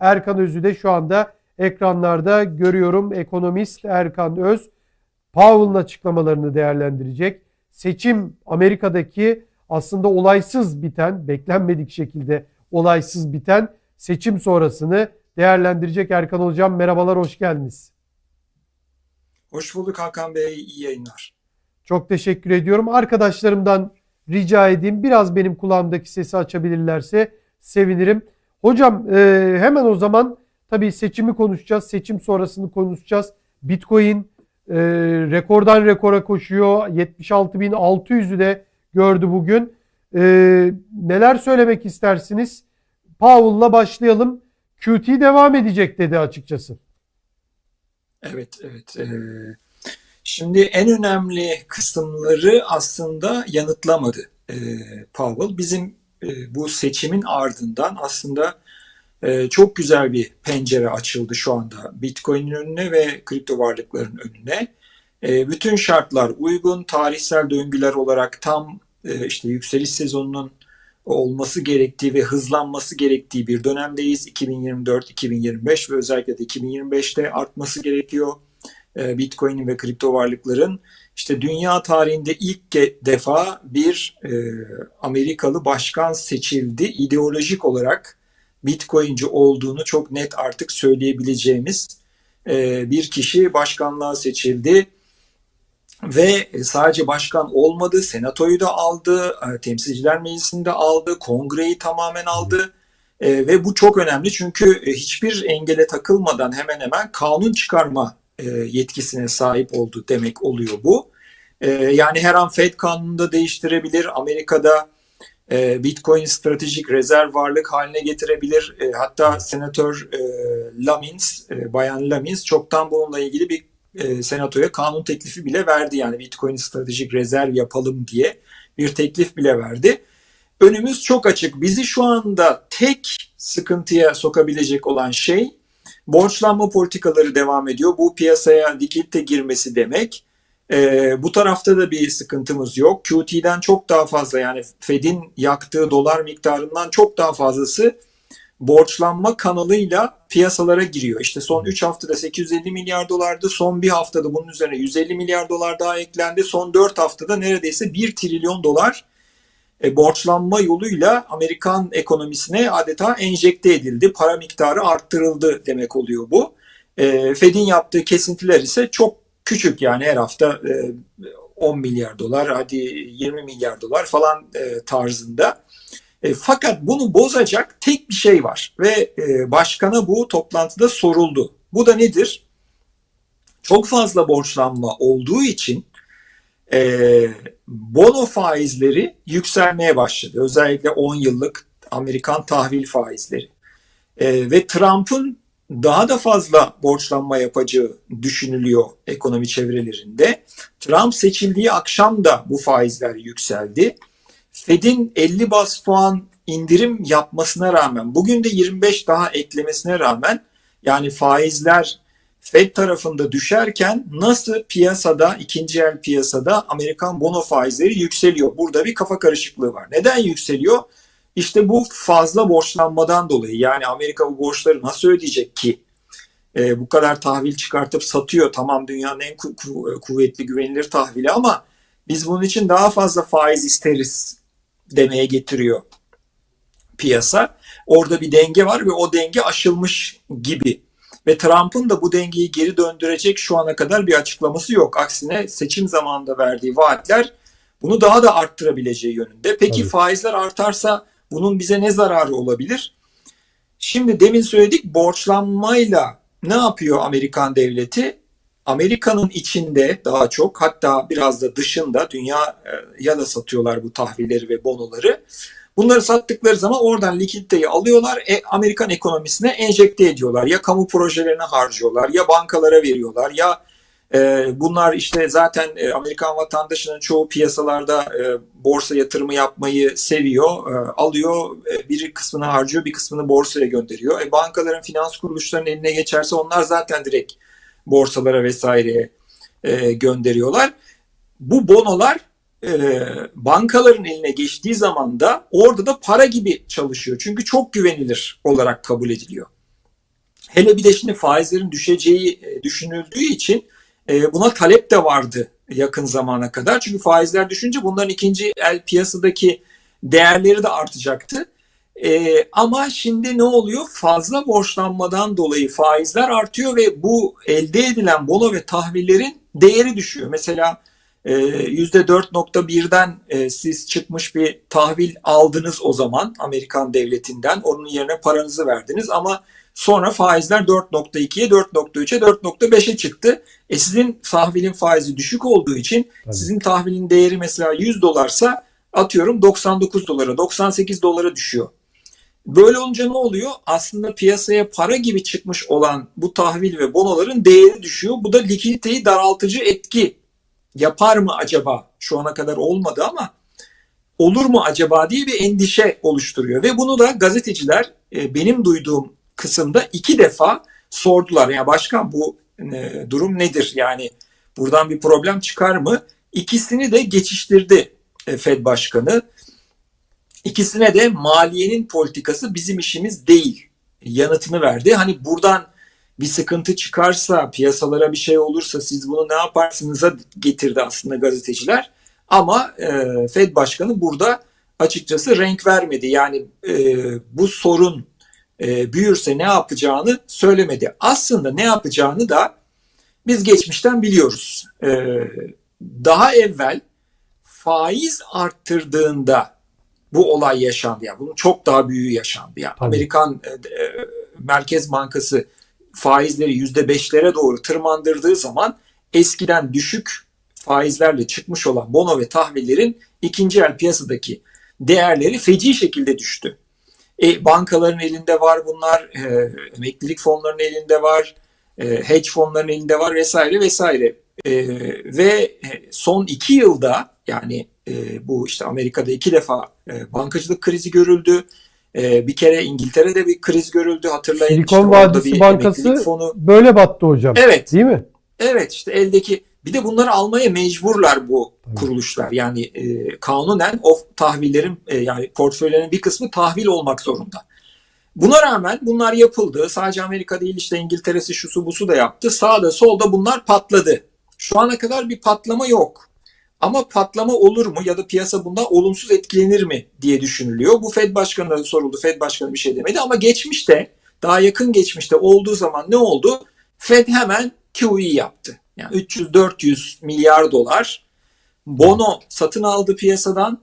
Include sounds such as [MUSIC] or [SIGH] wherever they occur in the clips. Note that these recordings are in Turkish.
Erkan Öz'ü de şu anda ekranlarda görüyorum. Ekonomist Erkan Öz Powell'ın açıklamalarını değerlendirecek. Seçim Amerika'daki aslında olaysız biten, beklenmedik şekilde olaysız biten seçim sonrasını değerlendirecek Erkan Hocam. Merhabalar, hoş geldiniz. Hoş bulduk Hakan Bey, iyi yayınlar. Çok teşekkür ediyorum. Arkadaşlarımdan rica edeyim biraz benim kulağımdaki sesi açabilirlerse sevinirim. Hocam e, hemen o zaman tabii seçimi konuşacağız. Seçim sonrasını konuşacağız. Bitcoin e, rekordan rekora koşuyor. 76.600'ü de gördü bugün. E, neler söylemek istersiniz? Powell'la başlayalım. QT devam edecek dedi açıkçası. Evet, evet. Ee, şimdi en önemli kısımları aslında yanıtlamadı ee, Powell. Bizim e, bu seçimin ardından aslında e, çok güzel bir pencere açıldı şu anda Bitcoin'in önüne ve kripto varlıkların önüne. E, bütün şartlar uygun, tarihsel döngüler olarak tam e, işte yükseliş sezonunun olması gerektiği ve hızlanması gerektiği bir dönemdeyiz. 2024-2025 ve özellikle de 2025'te artması gerekiyor. Ee, Bitcoin'in ve kripto varlıkların işte dünya tarihinde ilk defa bir e, Amerikalı başkan seçildi. İdeolojik olarak Bitcoin'ci olduğunu çok net artık söyleyebileceğimiz e, bir kişi başkanlığa seçildi ve sadece başkan olmadı, senatoyu da aldı, e, temsilciler meclisini de aldı, kongreyi tamamen aldı. E, ve bu çok önemli çünkü e, hiçbir engele takılmadan hemen hemen kanun çıkarma e, yetkisine sahip oldu demek oluyor bu. E, yani her an Fed kanunu da değiştirebilir. Amerika'da e, Bitcoin stratejik rezerv varlık haline getirebilir. Hatta Senatör Lamins, Bayan Lamins çoktan bununla ilgili bir senatoya kanun teklifi bile verdi. Yani Bitcoin stratejik rezerv yapalım diye bir teklif bile verdi. Önümüz çok açık. Bizi şu anda tek sıkıntıya sokabilecek olan şey borçlanma politikaları devam ediyor. Bu piyasaya likidite girmesi demek. E, bu tarafta da bir sıkıntımız yok. QT'den çok daha fazla yani Fed'in yaktığı dolar miktarından çok daha fazlası borçlanma kanalıyla piyasalara giriyor. İşte son 3 haftada 850 milyar dolardı. Son bir haftada bunun üzerine 150 milyar dolar daha eklendi. Son 4 haftada neredeyse 1 trilyon dolar e, borçlanma yoluyla Amerikan ekonomisine adeta enjekte edildi. Para miktarı arttırıldı demek oluyor bu. E, Fed'in yaptığı kesintiler ise çok küçük yani her hafta e, 10 milyar dolar hadi 20 milyar dolar falan e, tarzında. E, fakat bunu bozacak tek bir şey var ve e, başkana bu toplantıda soruldu. Bu da nedir? Çok fazla borçlanma olduğu için e, bono faizleri yükselmeye başladı. Özellikle 10 yıllık Amerikan tahvil faizleri. E, ve Trump'ın daha da fazla borçlanma yapacağı düşünülüyor ekonomi çevrelerinde. Trump seçildiği akşam da bu faizler yükseldi. Fed'in 50 bas puan indirim yapmasına rağmen bugün de 25 daha eklemesine rağmen yani faizler Fed tarafında düşerken nasıl piyasada ikinci el piyasada Amerikan bono faizleri yükseliyor? Burada bir kafa karışıklığı var. Neden yükseliyor? İşte bu fazla borçlanmadan dolayı yani Amerika bu borçları nasıl ödeyecek ki? Ee, bu kadar tahvil çıkartıp satıyor. Tamam dünyanın en ku- ku- kuvvetli güvenilir tahvili ama biz bunun için daha fazla faiz isteriz demeye getiriyor piyasa. Orada bir denge var ve o denge aşılmış gibi. Ve Trump'ın da bu dengeyi geri döndürecek şu ana kadar bir açıklaması yok. Aksine seçim zamanında verdiği vaatler bunu daha da arttırabileceği yönünde. Peki Tabii. faizler artarsa bunun bize ne zararı olabilir? Şimdi demin söyledik borçlanmayla ne yapıyor Amerikan devleti? Amerika'nın içinde daha çok hatta biraz da dışında dünyaya da satıyorlar bu tahvilleri ve bonoları. Bunları sattıkları zaman oradan likiditeyi alıyorlar, e, Amerikan ekonomisine enjekte ediyorlar. Ya kamu projelerine harcıyorlar, ya bankalara veriyorlar, ya e, bunlar işte zaten e, Amerikan vatandaşının çoğu piyasalarda e, borsa yatırımı yapmayı seviyor, e, alıyor, e, bir kısmını harcıyor, bir kısmını borsaya gönderiyor. E, bankaların, finans kuruluşlarının eline geçerse onlar zaten direkt borsalara vesaireye e, gönderiyorlar. Bu bonolar e, bankaların eline geçtiği zaman da orada da para gibi çalışıyor. Çünkü çok güvenilir olarak kabul ediliyor. Hele bir de şimdi faizlerin düşeceği e, düşünüldüğü için e, buna talep de vardı yakın zamana kadar. Çünkü faizler düşünce bunların ikinci el piyasadaki değerleri de artacaktı. E, ama şimdi ne oluyor? Fazla borçlanmadan dolayı faizler artıyor ve bu elde edilen bono ve tahvillerin değeri düşüyor. Mesela %4.1'den e, siz çıkmış bir tahvil aldınız o zaman Amerikan devletinden. Onun yerine paranızı verdiniz ama sonra faizler 4.2'ye, 4.3'e, 4.5'e çıktı. E sizin tahvilin faizi düşük olduğu için Tabii. sizin tahvilin değeri mesela 100 dolarsa atıyorum 99 dolara, 98 dolara düşüyor. Böyle olunca ne oluyor? Aslında piyasaya para gibi çıkmış olan bu tahvil ve bonoların değeri düşüyor. Bu da likiditeyi daraltıcı etki yapar mı acaba? Şu ana kadar olmadı ama olur mu acaba diye bir endişe oluşturuyor. Ve bunu da gazeteciler e, benim duyduğum kısımda iki defa sordular. Yani başkan bu e, durum nedir? Yani buradan bir problem çıkar mı? İkisini de geçiştirdi e, Fed Başkanı. İkisine de maliyenin politikası bizim işimiz değil yanıtını verdi. Hani buradan bir sıkıntı çıkarsa, piyasalara bir şey olursa siz bunu ne yaparsınız'a getirdi aslında gazeteciler. Ama e, Fed Başkanı burada açıkçası renk vermedi. Yani e, bu sorun e, büyürse ne yapacağını söylemedi. Aslında ne yapacağını da biz geçmişten biliyoruz. E, daha evvel faiz arttırdığında bu olay yaşandı. Yani bunun çok daha büyüğü yaşandı. Yani Tabii. Amerikan e, e, Merkez Bankası faizleri yüzde beşlere doğru tırmandırdığı zaman eskiden düşük faizlerle çıkmış olan bono ve tahvillerin ikinci el piyasadaki değerleri feci şekilde düştü. E, bankaların elinde var bunlar, e, emeklilik fonlarının elinde var, e, hedge fonlarının elinde var vesaire vesaire. E, ve son iki yılda yani e, bu işte Amerika'da iki defa e, bankacılık krizi görüldü. E, bir kere İngiltere'de bir kriz görüldü hatırlayın. Silikon İşte Vadisi Bankası fonu. böyle battı hocam. Evet. Değil mi? Evet işte eldeki bir de bunları almaya mecburlar bu Tabii. kuruluşlar. Yani e, kanunen o tahvillerin e, yani portföylerin bir kısmı tahvil olmak zorunda. Buna rağmen bunlar yapıldı. Sadece Amerika değil işte İngiltere'si şusu busu da yaptı. Sağda solda bunlar patladı. Şu ana kadar bir patlama yok. Ama patlama olur mu ya da piyasa bundan olumsuz etkilenir mi diye düşünülüyor. Bu Fed Başkanı'na soruldu. Fed Başkanı bir şey demedi ama geçmişte daha yakın geçmişte olduğu zaman ne oldu? Fed hemen QE yaptı. Yani 300-400 milyar dolar bono satın aldı piyasadan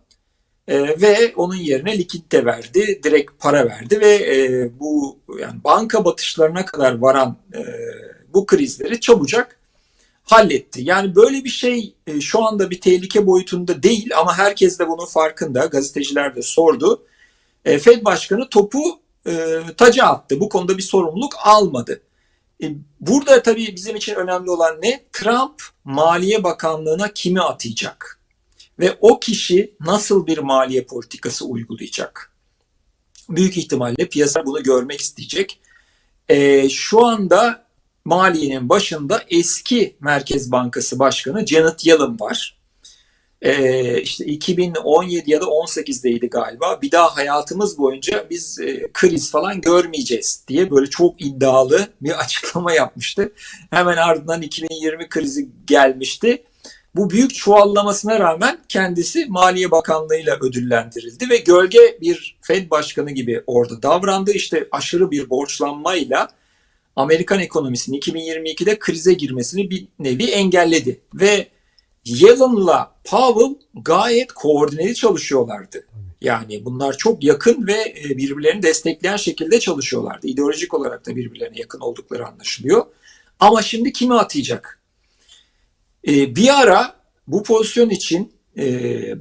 e, ve onun yerine likidite verdi, direkt para verdi ve e, bu yani banka batışlarına kadar varan e, bu krizleri çabucak halletti. Yani böyle bir şey e, şu anda bir tehlike boyutunda değil ama herkes de bunun farkında. Gazeteciler de sordu. E, Fed Başkanı topu e, taca attı. Bu konuda bir sorumluluk almadı. Burada tabii bizim için önemli olan ne? Trump Maliye Bakanlığı'na kimi atayacak? Ve o kişi nasıl bir maliye politikası uygulayacak? Büyük ihtimalle piyasa bunu görmek isteyecek. E, şu anda maliyenin başında eski Merkez Bankası Başkanı Janet Yellen var. Ee, işte 2017 ya da 18'deydi galiba. Bir daha hayatımız boyunca biz e, kriz falan görmeyeceğiz diye böyle çok iddialı bir [LAUGHS] açıklama yapmıştı. Hemen ardından 2020 krizi gelmişti. Bu büyük çuvallamasına rağmen kendisi Maliye Bakanlığı'yla ödüllendirildi ve gölge bir Fed başkanı gibi orada davrandı. İşte aşırı bir borçlanmayla Amerikan ekonomisinin 2022'de krize girmesini bir nevi engelledi. Ve Yellen'la Powell gayet koordineli çalışıyorlardı. Yani bunlar çok yakın ve e, birbirlerini destekleyen şekilde çalışıyorlardı. İdeolojik olarak da birbirlerine yakın oldukları anlaşılıyor. Ama şimdi kimi atayacak? E, bir ara bu pozisyon için e,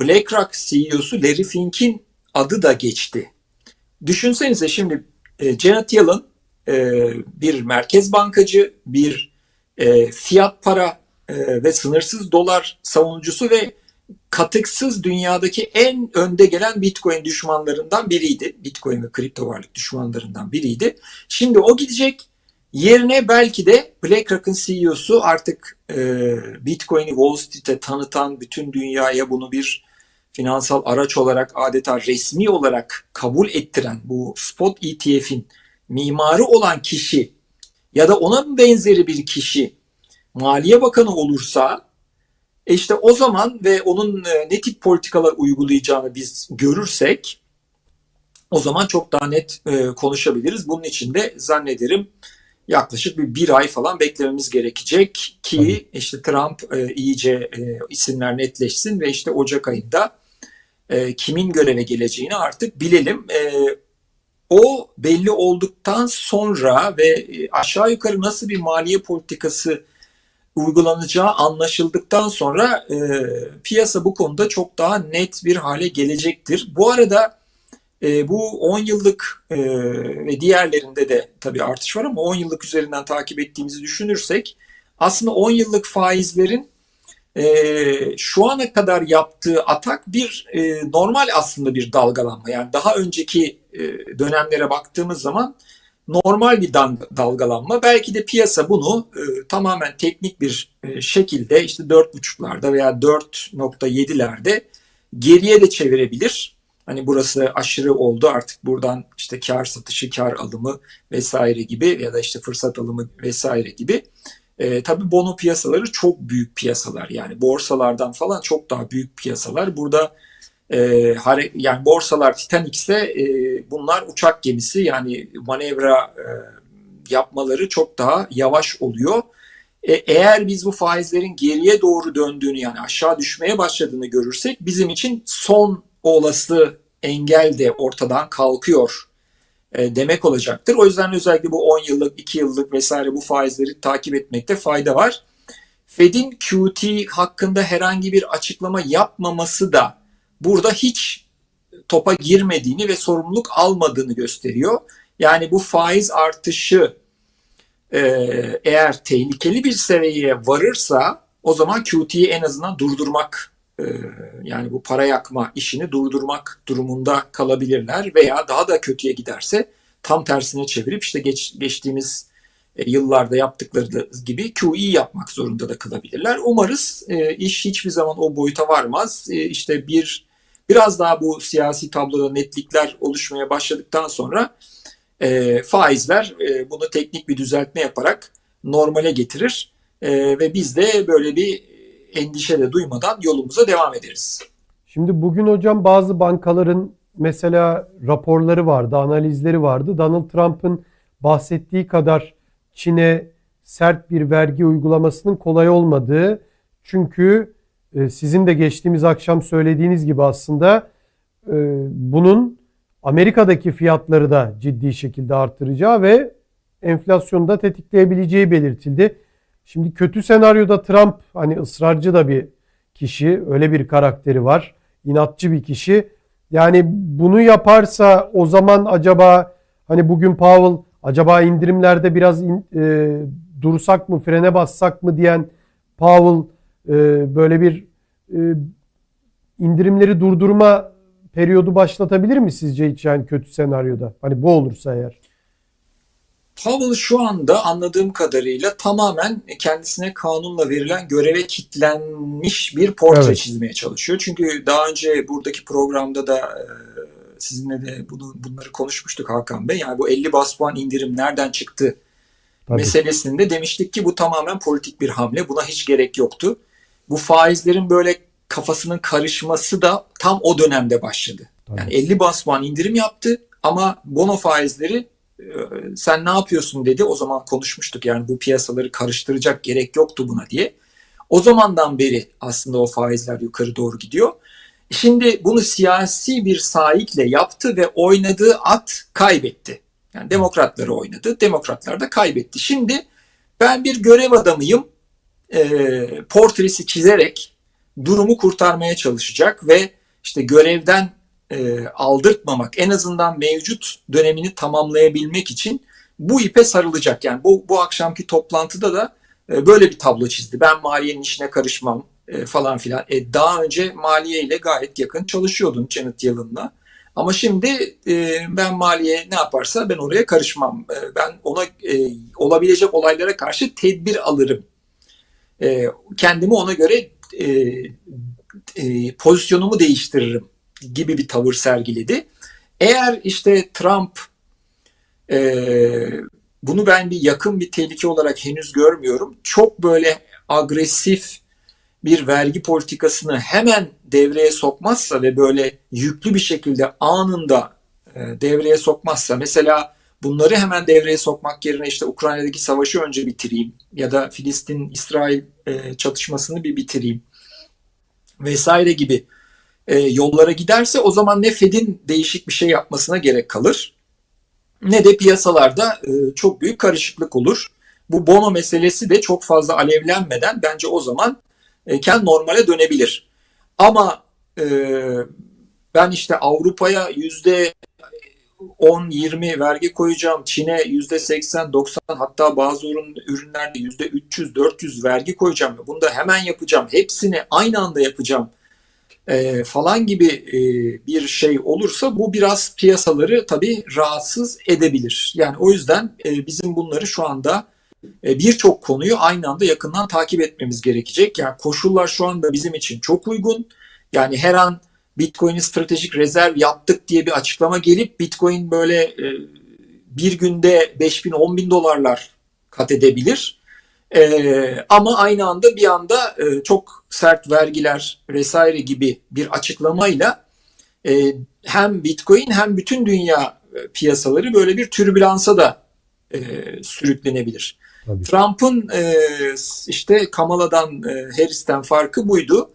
BlackRock CEO'su Larry Fink'in adı da geçti. Düşünsenize şimdi Janet Yellen e, bir merkez bankacı, bir e, fiyat para e, ve sınırsız dolar savunucusu ve katıksız dünyadaki en önde gelen Bitcoin düşmanlarından biriydi. Bitcoin ve kripto varlık düşmanlarından biriydi. Şimdi o gidecek. Yerine belki de BlackRock'ın CEO'su artık e, Bitcoin'i Wall Street'e tanıtan, bütün dünyaya bunu bir finansal araç olarak adeta resmi olarak kabul ettiren bu spot ETF'in mimarı olan kişi ya da ona benzeri bir kişi Maliye Bakanı olursa e işte o zaman ve onun e, ne tip politikalar uygulayacağını biz görürsek o zaman çok daha net e, konuşabiliriz. Bunun için de zannederim yaklaşık bir bir ay falan beklememiz gerekecek ki Tabii. işte Trump e, iyice e, isimler netleşsin ve işte Ocak ayında e, kimin göreve geleceğini artık bilelim. E, o belli olduktan sonra ve e, aşağı yukarı nasıl bir maliye politikası uygulanacağı anlaşıldıktan sonra e, piyasa bu konuda çok daha net bir hale gelecektir. Bu arada e, bu 10 yıllık e, ve diğerlerinde de tabii artış var ama 10 yıllık üzerinden takip ettiğimizi düşünürsek aslında 10 yıllık faizlerin e, şu ana kadar yaptığı atak bir e, normal aslında bir dalgalanma. Yani daha önceki e, dönemlere baktığımız zaman normal bir dalgalanma. Belki de piyasa bunu e, tamamen teknik bir e, şekilde işte 4.5'larda veya 4.7'lerde geriye de çevirebilir. Hani burası aşırı oldu artık buradan işte kar satışı, kar alımı vesaire gibi ya da işte fırsat alımı vesaire gibi. E, tabii bono piyasaları çok büyük piyasalar yani borsalardan falan çok daha büyük piyasalar. Burada e, yani borsalar Titanic ise e, bunlar uçak gemisi yani manevra e, yapmaları çok daha yavaş oluyor. E, eğer biz bu faizlerin geriye doğru döndüğünü yani aşağı düşmeye başladığını görürsek bizim için son olası engel de ortadan kalkıyor demek olacaktır. O yüzden özellikle bu 10 yıllık, 2 yıllık vesaire bu faizleri takip etmekte fayda var. Fed'in QT hakkında herhangi bir açıklama yapmaması da burada hiç topa girmediğini ve sorumluluk almadığını gösteriyor. Yani bu faiz artışı e, eğer tehlikeli bir seviyeye varırsa o zaman QT'yi en azından durdurmak e, yani bu para yakma işini durdurmak durumunda kalabilirler veya daha da kötüye giderse tam tersine çevirip işte geç, geçtiğimiz e, yıllarda yaptıkları gibi QE yapmak zorunda da kalabilirler. Umarız e, iş hiçbir zaman o boyuta varmaz. E, işte bir biraz daha bu siyasi tabloda netlikler oluşmaya başladıktan sonra faizler bunu teknik bir düzeltme yaparak normale getirir ve biz de böyle bir endişe de duymadan yolumuza devam ederiz. Şimdi bugün hocam bazı bankaların mesela raporları vardı, analizleri vardı. Donald Trump'ın bahsettiği kadar Çin'e sert bir vergi uygulamasının kolay olmadığı çünkü e, sizin de geçtiğimiz akşam söylediğiniz gibi aslında e, bunun Amerika'daki fiyatları da ciddi şekilde artıracağı ve enflasyonu da tetikleyebileceği belirtildi. Şimdi kötü senaryoda Trump hani ısrarcı da bir kişi, öyle bir karakteri var. inatçı bir kişi. Yani bunu yaparsa o zaman acaba hani bugün Powell acaba indirimlerde biraz in- e, dursak mı, frene bassak mı diyen Powell e, böyle bir e, indirimleri durdurma periyodu başlatabilir mi sizce hiç yani kötü senaryoda? Hani bu olursa eğer. Powell şu anda anladığım kadarıyla tamamen kendisine kanunla verilen göreve kitlenmiş bir portre Evet. çizmeye çalışıyor. Çünkü daha önce buradaki programda da e, sizinle de bunu bunları konuşmuştuk Hakan Bey. Yani bu 50 bas puan indirim nereden çıktı Tabii. meselesinde demiştik ki bu tamamen politik bir hamle. Buna hiç gerek yoktu. Bu faizlerin böyle kafasının karışması da tam o dönemde başladı. Tabii. Yani 50 bas puan indirim yaptı ama bono faizleri sen ne yapıyorsun dedi. O zaman konuşmuştuk yani bu piyasaları karıştıracak gerek yoktu buna diye. O zamandan beri aslında o faizler yukarı doğru gidiyor. Şimdi bunu siyasi bir sahikle yaptı ve oynadığı at kaybetti. Yani demokratları oynadı. Demokratlar da kaybetti. Şimdi ben bir görev adamıyım. E, portresi çizerek durumu kurtarmaya çalışacak ve işte görevden e, aldırtmamak en azından mevcut dönemini tamamlayabilmek için bu ipe sarılacak. Yani bu, bu akşamki toplantıda da e, böyle bir tablo çizdi. Ben maliyenin işine karışmam e, falan filan. E, daha önce maliye ile gayet yakın çalışıyordun Janet Yellen'la. Ama şimdi e, ben maliye ne yaparsa ben oraya karışmam. E, ben ona e, olabilecek olaylara karşı tedbir alırım. E, kendimi ona göre e, e, pozisyonumu değiştiririm gibi bir tavır sergiledi. Eğer işte Trump e, bunu ben bir yakın bir tehlike olarak henüz görmüyorum. Çok böyle agresif bir vergi politikasını hemen devreye sokmazsa ve böyle yüklü bir şekilde anında e, devreye sokmazsa mesela bunları hemen devreye sokmak yerine işte Ukrayna'daki savaşı önce bitireyim ya da Filistin-İsrail e, çatışmasını bir bitireyim vesaire gibi e, yollara giderse o zaman ne Fed'in değişik bir şey yapmasına gerek kalır ne de piyasalarda e, çok büyük karışıklık olur. Bu bono meselesi de çok fazla alevlenmeden bence o zaman e, kendi normale dönebilir. Ama e, ben işte Avrupa'ya yüzde 10-20 vergi koyacağım. Çin'e yüzde 80-90 hatta bazı ürün, ürünlerde yüzde 300-400 vergi koyacağım. Bunu da hemen yapacağım. Hepsini aynı anda yapacağım e, falan gibi e, bir şey olursa bu biraz piyasaları tabii rahatsız edebilir. Yani o yüzden e, bizim bunları şu anda e, birçok konuyu aynı anda yakından takip etmemiz gerekecek. Yani koşullar şu anda bizim için çok uygun. Yani her an Bitcoin'i stratejik rezerv yaptık diye bir açıklama gelip Bitcoin böyle e, bir günde 5 bin 10 bin dolarlar kat edebilir. E, ama aynı anda bir anda e, çok sert vergiler vesaire gibi bir açıklamayla e, hem Bitcoin hem bütün dünya e, piyasaları böyle bir türbülansa da e, sürüklenebilir. Trump'ın e, işte Kamala'dan, e, Harris'ten farkı buydu.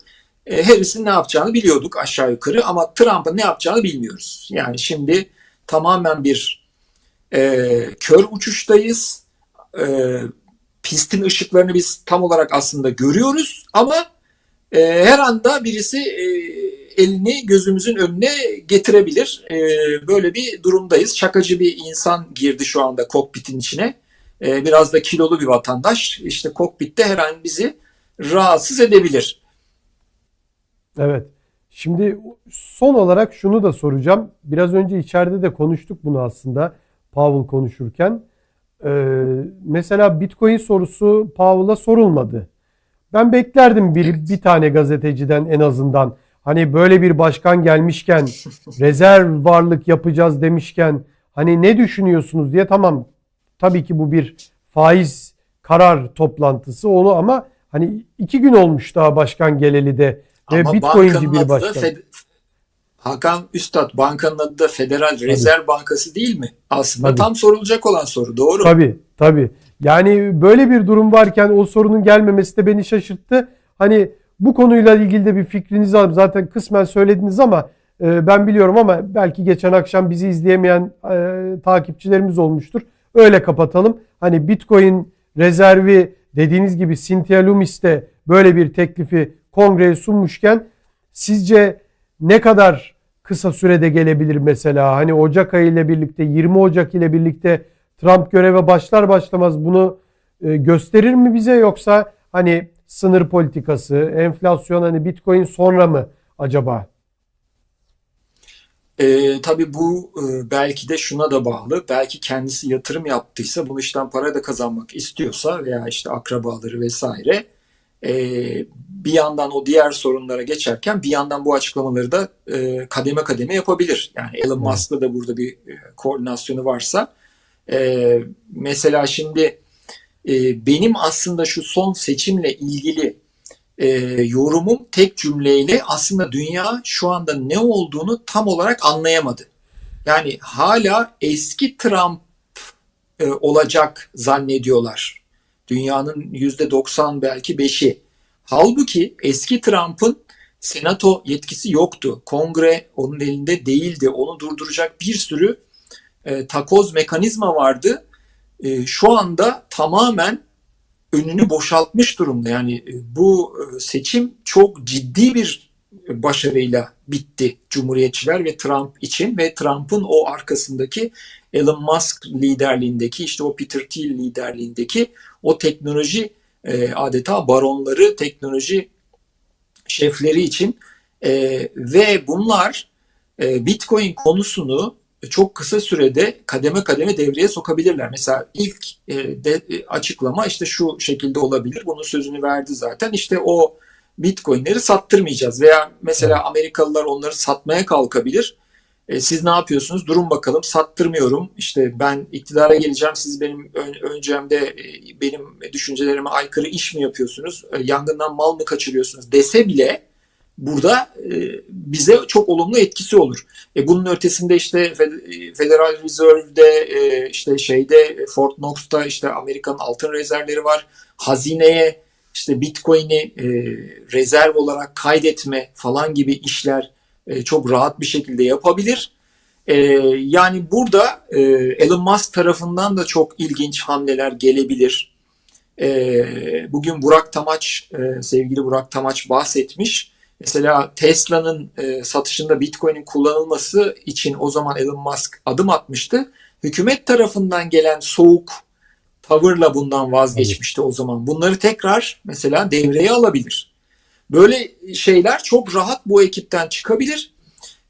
E, Harris'in ne yapacağını biliyorduk aşağı yukarı ama Trump'ın ne yapacağını bilmiyoruz. Yani şimdi tamamen bir e, kör uçuştayız. E, pistin ışıklarını biz tam olarak aslında görüyoruz ama e, her anda birisi e, elini gözümüzün önüne getirebilir. E, böyle bir durumdayız. Şakacı bir insan girdi şu anda kokpitin içine. E, biraz da kilolu bir vatandaş. İşte kokpitte her an bizi rahatsız edebilir. Evet. Şimdi son olarak şunu da soracağım. Biraz önce içeride de konuştuk bunu aslında Powell konuşurken. Ee, mesela Bitcoin sorusu Powell'a sorulmadı. Ben beklerdim bir, Evet. bir tane gazeteciden en azından. Hani böyle bir başkan gelmişken [LAUGHS] rezerv varlık yapacağız demişken hani ne düşünüyorsunuz diye tamam tabii ki bu bir faiz karar toplantısı onu ama hani iki gün olmuş daha başkan geleli de ve Ama Bitcoin'ci bankanın bir başkan. Fed- Hakan Üstad bankanın adı da Federal Rezerv Bankası değil mi? Aslında Tabii. tam sorulacak olan soru doğru. Tabii tabii. Yani böyle bir durum varken o sorunun gelmemesi de beni şaşırttı. Hani bu konuyla ilgili de bir fikrinizi alayım. Zaten kısmen söylediniz ama e, ben biliyorum ama belki geçen akşam bizi izleyemeyen e, takipçilerimiz olmuştur. Öyle kapatalım. Hani Bitcoin rezervi dediğiniz gibi Cynthia Lummis de böyle bir teklifi kongreye sunmuşken sizce ne kadar kısa sürede gelebilir mesela? Hani Ocak ayı ile birlikte 20 Ocak ile birlikte Trump göreve başlar başlamaz bunu e, gösterir mi bize yoksa hani sınır politikası, enflasyon hani Bitcoin sonra mı acaba? Ee, tabii bu e, belki de şuna da bağlı. Belki kendisi yatırım yaptıysa, bu işten para da kazanmak istiyorsa veya işte akrabaları vesaire e, bir yandan o diğer sorunlara geçerken bir yandan bu açıklamaları da e, kademe kademe yapabilir. Yani Elon. Musk'la da burada bir e, koordinasyonu varsa. E, mesela şimdi e, benim aslında şu son seçimle ilgili e, yorumum tek cümleyle aslında dünya şu anda ne olduğunu tam olarak anlayamadı. Yani hala eski Trump e, olacak zannediyorlar. Dünyanın yüzde 90 belki 5'i. Halbuki eski Trump'ın senato yetkisi yoktu. Kongre onun elinde değildi. Onu durduracak bir sürü e, takoz mekanizma vardı. E, şu anda tamamen önünü boşaltmış durumda. Yani e, bu e, seçim çok ciddi bir başarıyla bitti Cumhuriyetçiler ve Trump için ve Trump'ın o arkasındaki Elon Musk liderliğindeki işte o Peter Thiel liderliğindeki o teknoloji e, adeta baronları, teknoloji şefleri için E, ve bunlar e, Bitcoin konusunu çok kısa sürede kademe kademe devreye sokabilirler. Mesela ilk e, de, e, açıklama işte şu şekilde olabilir. Bunun sözünü verdi zaten. İşte o Bitcoin'leri sattırmayacağız veya mesela Amerikalılar onları satmaya kalkabilir. E, siz ne yapıyorsunuz? Durun bakalım sattırmıyorum. İşte ben iktidara geleceğim. Siz benim ön, öncemde e, benim düşüncelerime aykırı iş mi yapıyorsunuz? E, yangından mal mı kaçırıyorsunuz dese bile burada e, bize çok olumlu etkisi olur. E, bunun ötesinde işte Fed- Federal Reserve'de e, işte şeyde e, Fort Knox'ta işte Amerika'nın altın rezervleri var. Hazineye işte Bitcoin'i e, rezerv olarak kaydetme falan gibi işler e, çok rahat bir şekilde yapabilir. E, yani burada e, Elon Musk tarafından da çok ilginç hamleler gelebilir. Bugün Burak Tamaç, sevgili Burak Tamaç bahsetmiş. Mesela Tesla'nın satışında Bitcoin'in kullanılması için o zaman Elon Musk adım atmıştı. Hükümet tarafından gelen soğuk tavırla bundan vazgeçmişti o zaman. Bunları tekrar mesela devreye alabilir. Böyle şeyler çok rahat bu ekipten çıkabilir.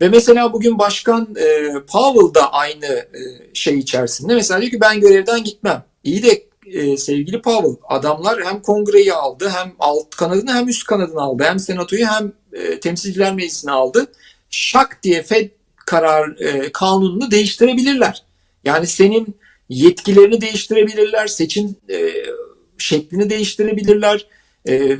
Ve mesela bugün Başkan e, Powell da aynı e, şey içerisinde. Mesela diyor ki ben görevden gitmem. İyi de e, sevgili Powell adamlar hem kongreyi aldı hem alt kanadını hem üst kanadını aldı. Hem senatoyu hem e, temsilciler meclisini aldı. Şak diye Fed karar e, kanununu değiştirebilirler. Yani senin yetkilerini değiştirebilirler, seçim e, şeklini değiştirebilirler. E,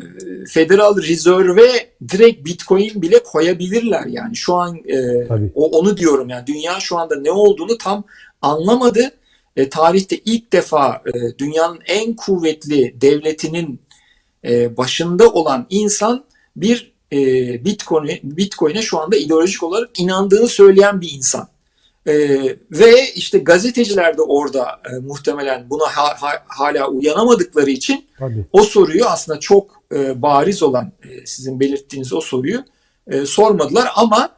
Federal Reserve'e direkt Bitcoin bile koyabilirler yani. Şu an e, Tabii. o onu diyorum yani dünya şu anda ne olduğunu tam anlamadı. E, tarihte ilk defa e, dünyanın en kuvvetli devletinin e, başında olan insan bir e, Bitcoin'e Bitcoin'e şu anda ideolojik olarak inandığını söyleyen bir insan. E, ve işte gazeteciler de orada e, muhtemelen buna ha- ha- hala uyanamadıkları için Tabii. o soruyu aslında çok e, bariz olan e, sizin belirttiğiniz o soruyu e, sormadılar ama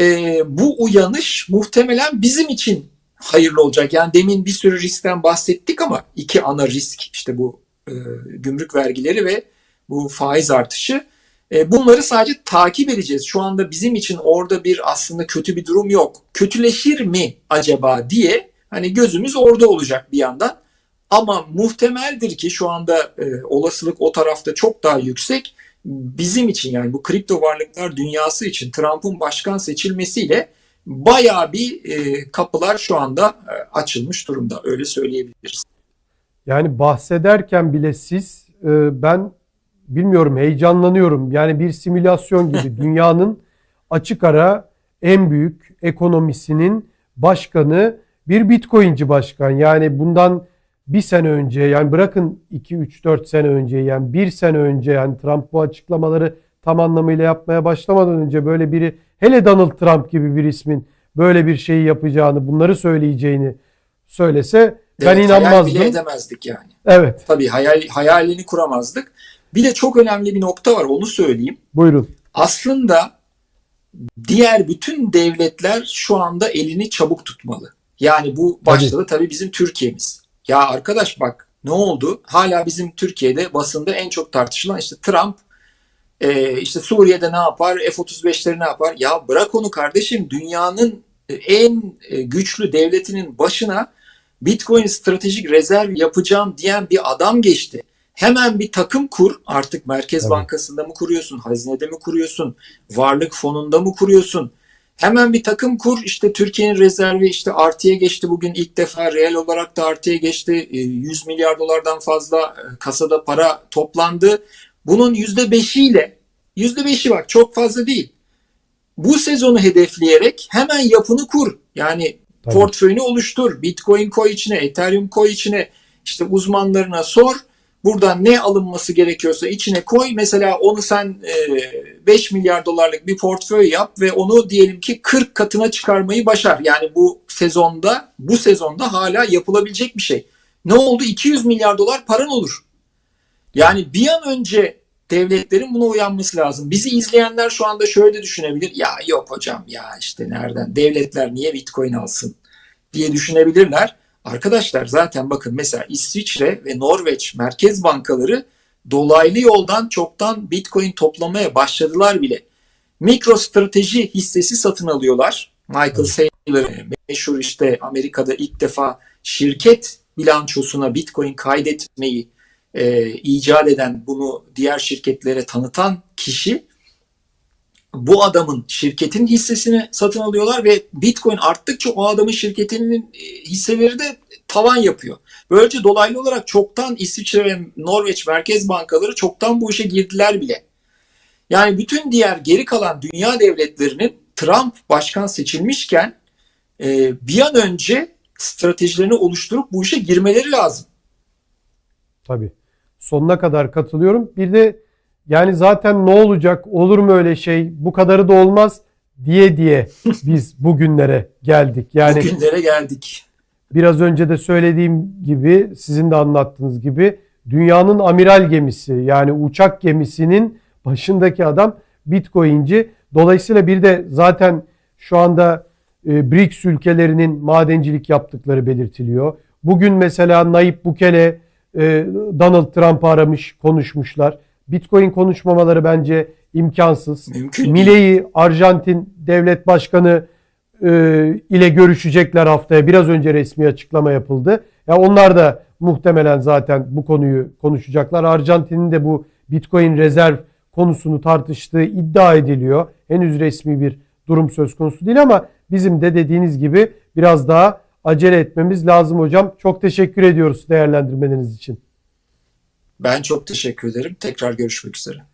e, bu uyanış muhtemelen bizim için hayırlı olacak. Yani demin bir sürü riskten bahsettik ama iki ana risk işte bu e, gümrük vergileri ve bu faiz artışı. E, bunları sadece takip edeceğiz. Şu anda bizim için orada bir aslında kötü bir durum yok. Kötüleşir mi acaba diye hani gözümüz orada olacak bir yandan. Ama muhtemeldir ki şu anda e, olasılık o tarafta çok daha yüksek. Bizim için yani bu kripto varlıklar dünyası için Trump'ın başkan seçilmesiyle bayağı bir e, kapılar şu anda e, açılmış durumda. Öyle söyleyebiliriz. Yani bahsederken bile siz e, ben bilmiyorum heyecanlanıyorum. Yani bir simülasyon gibi [LAUGHS] dünyanın açık ara en büyük ekonomisinin başkanı bir Bitcoin'ci başkan. Yani bundan bir sene önce yani bırakın 2 3 4 sene önce yani bir sene önce yani Trump bu açıklamaları tam anlamıyla yapmaya başlamadan önce böyle biri hele Donald Trump gibi bir ismin böyle bir şeyi yapacağını, bunları söyleyeceğini söylese ben Evet, hayal inanmazdım. bile edemezdik yani. Evet, Tabii hayal, hayalini kuramazdık. Bir de çok önemli bir nokta var onu söyleyeyim. buyurun. Aslında diğer bütün devletler şu anda elini çabuk tutmalı. Yani bu başladı tabii bizim Türkiye'miz. Ya arkadaş bak ne oldu? Hala bizim Türkiye'de basında en çok tartışılan işte Trump e, işte Suriye'de ne yapar? F-35'leri ne yapar? Ya bırak onu kardeşim. Dünyanın en e, güçlü devletinin başına Bitcoin stratejik rezerv yapacağım diyen bir adam geçti. Hemen bir takım kur. Artık Merkez Tabii. Bankası'nda mı kuruyorsun? Hazinede mi kuruyorsun? Varlık fonunda mı kuruyorsun? Hemen bir takım kur. İşte Türkiye'nin rezervi işte artıya geçti. Bugün ilk defa reel olarak da artıya geçti. E, 100 milyar dolardan fazla e, kasada para toplandı. Bunun %5'iyle %5'i bak çok fazla değil. Bu sezonu hedefleyerek hemen yapını kur. Yani Tabii. portföyünü oluştur. Bitcoin koy içine, Ethereum koy içine. İşte uzmanlarına sor. Buradan ne alınması gerekiyorsa içine koy. Mesela onu sen e, 5 milyar dolarlık bir portföy yap ve onu diyelim ki 40 katına çıkarmayı başar. Yani bu sezonda bu sezonda hala yapılabilecek bir şey. Ne oldu? 200 milyar dolar paran olur. Yani bir an önce devletlerin buna uyanması lazım. Bizi izleyenler şu anda şöyle düşünebilir. Ya yok hocam ya işte nereden? Devletler niye Bitcoin alsın diye düşünebilirler. Arkadaşlar zaten bakın mesela İsviçre ve Norveç merkez bankaları dolaylı yoldan çoktan Bitcoin toplamaya başladılar bile. Mikro strateji hissesi satın alıyorlar. Michael Saylor meşhur işte Amerika'da ilk defa şirket bilançosuna Bitcoin kaydetmeyi e, icat eden, bunu diğer şirketlere tanıtan kişi bu adamın şirketin hissesini satın alıyorlar ve Bitcoin arttıkça o adamın şirketinin e, hisseleri de tavan yapıyor. Böylece dolaylı olarak çoktan İsviçre ve Norveç merkez bankaları çoktan bu işe girdiler bile. Yani bütün diğer geri kalan dünya devletlerinin Trump başkan seçilmişken e, bir an önce stratejilerini oluşturup bu işe girmeleri lazım. Tabii. Sonuna kadar katılıyorum. Bir de yani zaten ne olacak? Olur mu öyle şey? Bu kadarı da olmaz diye diye [LAUGHS] biz bugünlere geldik. Yani Bugünlere geldik. biraz önce de söylediğim gibi sizin de anlattığınız gibi dünyanın amiral gemisi yani uçak gemisinin başındaki adam Bitcoin'ci. Dolayısıyla bir de zaten şu anda e, BRICS ülkelerinin madencilik yaptıkları belirtiliyor. Bugün mesela Nayib Bukele e, Donald Trump'ı aramış, konuşmuşlar. Bitcoin konuşmamaları bence imkansız. Mümkün. Milei Arjantin devlet başkanı e, ile görüşecekler haftaya. Biraz önce resmi açıklama yapıldı. Ya onlar da muhtemelen zaten bu konuyu konuşacaklar. Arjantin'in de bu Bitcoin rezerv konusunu tartıştığı iddia ediliyor. Henüz resmi bir durum söz konusu değil ama bizim de dediğiniz gibi biraz daha acele etmemiz lazım hocam. Çok teşekkür ediyoruz değerlendirmeleriniz için. Ben çok teşekkür ederim. Tekrar görüşmek üzere.